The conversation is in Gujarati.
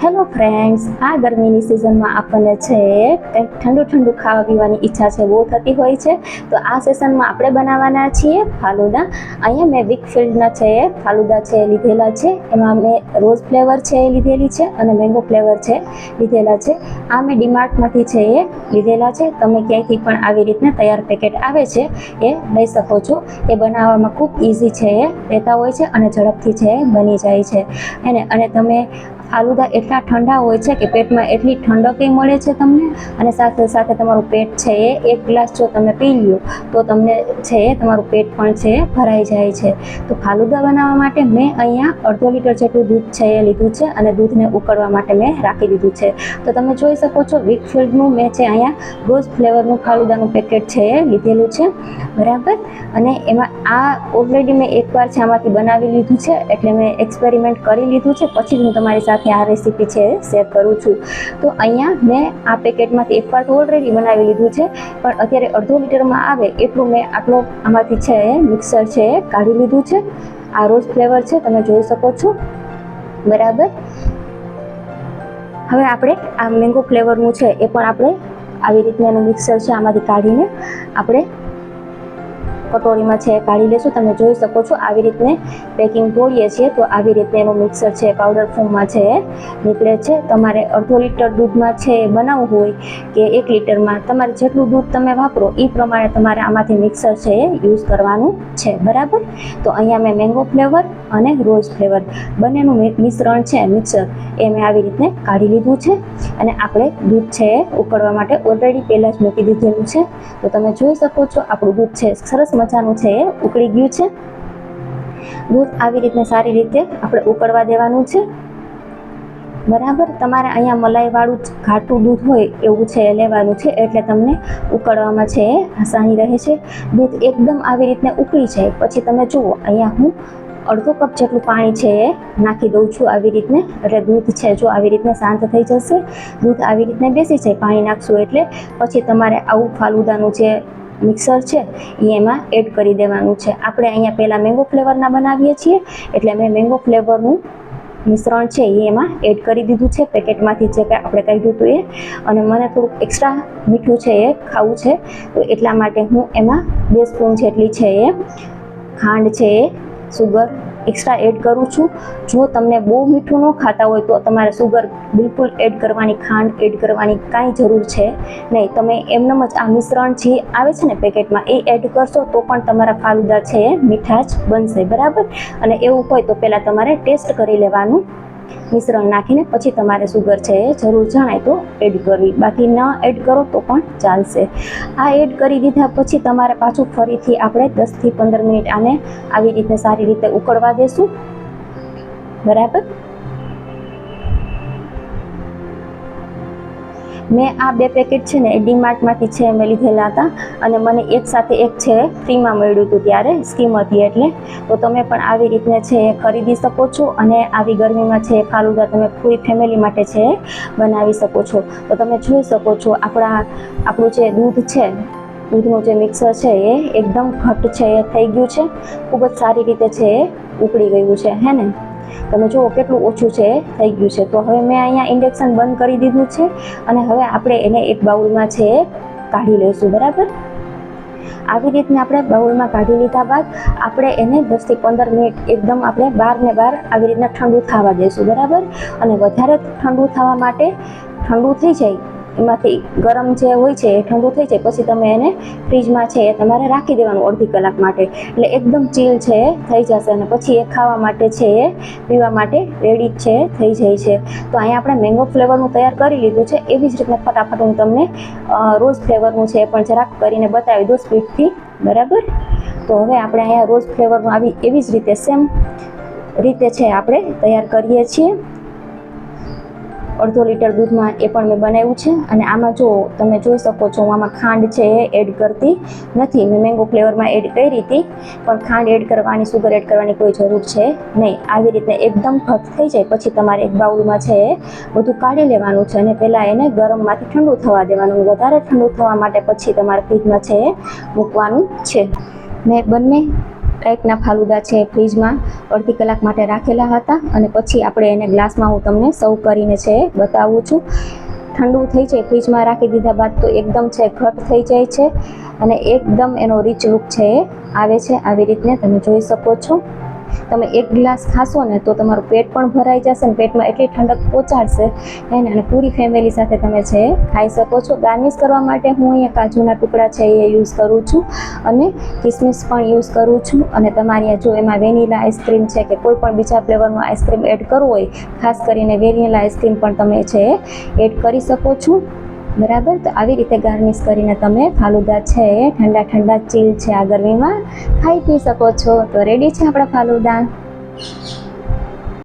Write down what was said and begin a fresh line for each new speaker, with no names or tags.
હેલો ફ્રેન્ડ્સ આ ગરમીની સિઝનમાં આપણને છે કંઈક ઠંડુ ઠંડુ ખાવા પીવાની ઈચ્છા છે, બહુ થતી હોય છે. તો આ સેશનમાં આપણે બનાવવાના છીએ ફાલુદા. અહીંયા મેં વિકફિલ્ડના છે, ફાલુદા છે લીધેલા છે. એમાં મેં રોઝ ફ્લેવર છે એ લીધેલી છે અને મેંગો ફ્લેવર છે લીધેલા છે. આ મેં ડીમાર્ટમાંથી છે એ લીધેલા છે. તમે ક્યાંયથી પણ આવી રીતના તૈયાર પેકેટ આવે છે એ લઈ શકો છો. એ બનાવવામાં ખૂબ ઇઝી છે, એ રહેતા હોય છે અને ઝડપથી છે એ બની જાય છે. એને, અને તમે ફાલુદા એટલા ઠંડા હોય છે કે પેટમાં એટલી ઠંડક મળે છે તમને? અને સાથે સાથે તમારું પેટ છે એ એક ગ્લાસ જો તમે પી લ્યો, તો તમને છે એ તમારું પેટ પણ છે ભરાઈ જાય છે. તો ફાલુદા બનાવવા માટે મેં અહીંયા અડધો લીટર જેટલું દૂધ છે એ લીધું છે અને દૂધને ઉકળવા માટે મેં રાખી દીધું છે. તો તમે જોઈ શકો છો વિકફિલ્ડનું મેં છે અહીંયા રોઝ ફ્લેવરનું ફાલુદાનું પેકેટ છે એ લીધેલું છે. બરાબર? અને એમાં આ ઓલરેડી મેં એકવાર છે આમાંથી બનાવી લીધું છે, એટલે મેં એક્સપેરિમેન્ટ કરી લીધું છે. પછી હું તમારી સાથે આ રેસીપી છે શેર કરું છું. તો અહીંયા મેં આ પેકેટમાંથી એક તો ઓલરેડી બનાવી લીધું છે, પણ અત્યારે અડધો લીટરમાં આવે એટલું મેં આટલો આમાંથી છે મિક્સર છે કાઢી લીધું છે. આ રોજ ફ્લેવર છે, તમે જોઈ શકો છો. બરાબર? હવે આપણે આ મેંગો ફ્લેવરનું છે એ પણ આપણે આવી રીતના એનું મિક્સર છે આમાંથી કાઢીને આપણે કટોરીમાં છે કાઢી લેશું. તમે જોઈ શકો છો આવી રીતને પેકિંગ તોડીએ છીએ. તો આવી રીતે એનું મિક્સર છે પાવડર ફોર્મમાં છે એ નીકળે છે. તમારે અડધો લીટર દૂધમાં છે એ બનાવવું હોય કે એક લીટરમાં. તમારે જેટલું દૂધ તમે વાપરો એ પ્રમાણે તમારે આમાંથી મિક્સર છે એ યુઝ કરવાનું છે. બરાબર? તો અહીંયા મેં મેંગો ફ્લેવર અને રોઝ ફ્લેવર બંનેનું મિશ્રણ છે મિક્સર એ મેં આવી રીતને કાઢી લીધું છે. અને આપણે દૂધ છે એ ઉકળવા માટે ઓલરેડી પહેલાં જ મૂકી દીધેલું છે. તો તમે જોઈ શકો છો આપણું દૂધ છે સરસ મજાનું છે? એ ઉકળી ગયું છે? દૂધ આવી રીતને સારી રીતે આપણે ઉકળવા દેવાનું છે. બરાબર, તમારે અહીંયા મલાઈવાળું ઘાટું દૂધ હોય એવું છે, લેવાનું છે, એટલે તમને ઉકળવામાં છે એ આસાની રહે છે. દૂધ એકદમ આવી રીતને ઉકળી જાય. પછી તમે જુઓ, અહીંયા હું અડધો કપ જેટલું પાણી છે એ નાખી દઉં છું આવી રીતને. એટલે દૂધ છે જો આવી રીતને શાંત થઈ જશે, દૂધ આવી રીતને બેસી જાય, પાણી નાખશું એટલે. પછી તમારે આવું ફાલુદાનું જે મિક્સર છે એ એમાં એડ કરી દેવાનું છે. આપણે અહીંયા પહેલાં મેંગો ફ્લેવરના બનાવીએ છીએ, એટલે મેં મેંગો ફ્લેવરનું મિશ્રણ છે એ એમાં એડ કરી દીધું છે, પેકેટમાંથી જે કાંઈ આપણે કાઢ્યું હતું એ. અને મને થોડુંક એક્સ્ટ્રા મીઠું છે એ ખાવું છે, તો એટલા માટે હું એમાં બે સ્પૂન જેટલી છે એ ખાંડ છે એ સુગર એક્સ્ટ્રા એડ કરું છું. જો તમને બહુ મીઠું ન ખાતા હોય તો તમારે સુગર બિલકુલ એડ કરવાની, ખાંડ એડ કરવાની કાંઈ જરૂર છે નહીં. તમે એમનેમ જ આ મિશ્રણ જે આવે છે ને પેકેટમાં એ એડ કરશો તો પણ તમારા ફાલુદા છે એ મીઠા જ બનશે, બરાબર? અને એવું હોય તો પહેલાં તમારે ટેસ્ટ કરી લેવાનું. મિશ્રણ નાખીને પછી તમારે સુગર છે એ જરૂર જણાય તો એડ કરવી. બાકી ન એડ કરો તો પણ ચાલશે. આ એડ કરી દીધા પછી તમારે પાછું ફરીથી આપણે દસથી પંદર મિનિટ આને આવી રીતે સારી રીતે ઉકળવા દેશું. બરાબર? મેં આ બે પેકેટ છે ને એ ડીમાર્ટમાંથી છે મેં લીધેલા હતા અને મને એક સાથે એક છે ફ્રીમાં મળ્યું હતું ત્યારે સ્કીમ હતી એટલે. તો તમે પણ આવી રીતને છે ખરીદી શકો છો અને આવી ગરમીમાં છે ફાલુદા તમે પૂરી ફેમિલી માટે છે બનાવી શકો છો. તો તમે જોઈ શકો છો આપણા, આપણું જે દૂધ છે, દૂધનું જે મિક્સર છે એ એકદમ ઘટ છે, એ થઈ ગયું છે. ખૂબ જ સારી રીતે છે એ ઉકળી ગયું છે, હે ને? તમે જુઓ કેટલું ઓછું છે, થઈ ગયું છે. તો હવે મેં અહીંયા ઇન્ડક્શન બંધ કરી દીધું છે અને હવે આપણે એને એક બાઉલમાં છે, કાઢી લઈશું, બરાબર? આવી રીતને આપણે બાઉલમાં કાઢી લીધા બાદ આપણે એને દસથી પંદર મિનિટ એકદમ આપણે બહાર ને બહાર આવી રીતના ઠંડુ થવા દઈશું બરાબર? અને વધારે ઠંડુ થવા માટે ઠંડુ થઈ જાય એમાંથી ગરમ જે હોય છે એ ઠંડુ થઈ જાય, પછી તમે એને ફ્રીજમાં છે એ તમારે રાખી દેવાનું અડધી કલાક માટે. એટલે એકદમ ચીલ છે એ થઈ જશે. અને પછી એ ખાવા માટે છે એ, પીવા માટે રેડી છે, થઈ જાય છે. તો અહીંયા આપણે મેંગો ફ્લેવરનું તૈયાર કરી લીધું છે. એવી જ રીતના ફટાફટ હું તમને રોઝ ફ્લેવરનું છે એ પણ જરાક કરીને બતાવી દઉં સ્પીડથી. બરાબર? તો હવે આપણે અહીંયા રોઝ ફ્લેવરનું આવી, એવી જ રીતે સેમ રીતે છે આપણે તૈયાર કરીએ છીએ. અડધો લીટર દૂધમાં એ પણ મેં બનાવ્યું છે. અને આમાં જો તમે જોઈ શકો છો, હું આમાં ખાંડ છે એ એડ કરતી નથી. મેં મેંગો ફ્લેવરમાં એડ કરી હતી, પણ ખાંડ એડ કરવાની સુગર એડ કરવાની કોઈ જરૂર છે નહીં. આવી રીતે એકદમ ફટ થઈ જાય. પછી તમારે એક બાઉલમાં છે એ બધું કાઢી લેવાનું છે અને પહેલાં એને ગરમમાંથી ઠંડુ થવા દેવાનું. વધારે ઠંડુ થવા માટે પછી તમારે ફ્રીજમાં છે એ મૂકવાનું છે. મેં બંને ટાઈપના ફાલુદા છે ફ્રીજમાં અડધી કલાક માટે રાખેલા હતા અને પછી આપણે એને ગ્લાસમાં હું તમને સર્વ કરીને છે બતાવું છું. ઠંડુ થઈ જાય ફ્રીજમાં રાખી દીધા બાદ તો એકદમ છે ઘટ થઈ જાય છે અને એકદમ એનો રીચ લુક છે એ આવે છે. આવી રીતને તમે જોઈ શકો છો. તમે એક ગ્લાસ ખાશો ને તો તમારું પેટ પણ ભરાઈ જશે ને પેટમાં એટલી ઠંડક પહોંચાડશે. એને અને પૂરી ફેમિલી સાથે તમે છે ખાઈ શકો છો. ગાર્નિશ કરવા માટે હું અહીંયા કાજુના ટુકડા છે એ યુઝ કરું છું અને કિસમિસ પણ યુઝ કરું છું. અને તમારે જો એમાં વેનીલા આઈસ્ક્રીમ છે કે કોઈ પણ બીજા ફ્લેવરનું આઈસ્ક્રીમ એડ કરવું હોય, ખાસ કરીને વેનીલા આઈસ્ક્રીમ પણ તમે છે એડ કરી શકો છો. બરાબર? તો આવી રીતે ગાર્નિશ કરીને તમે ફાલુદા છે એ ઠંડા ઠંડા ચીલ છે આ ગરમીમાં ખાઈ પી શકો છો. તો રેડી છે આપણા ફાલુદા?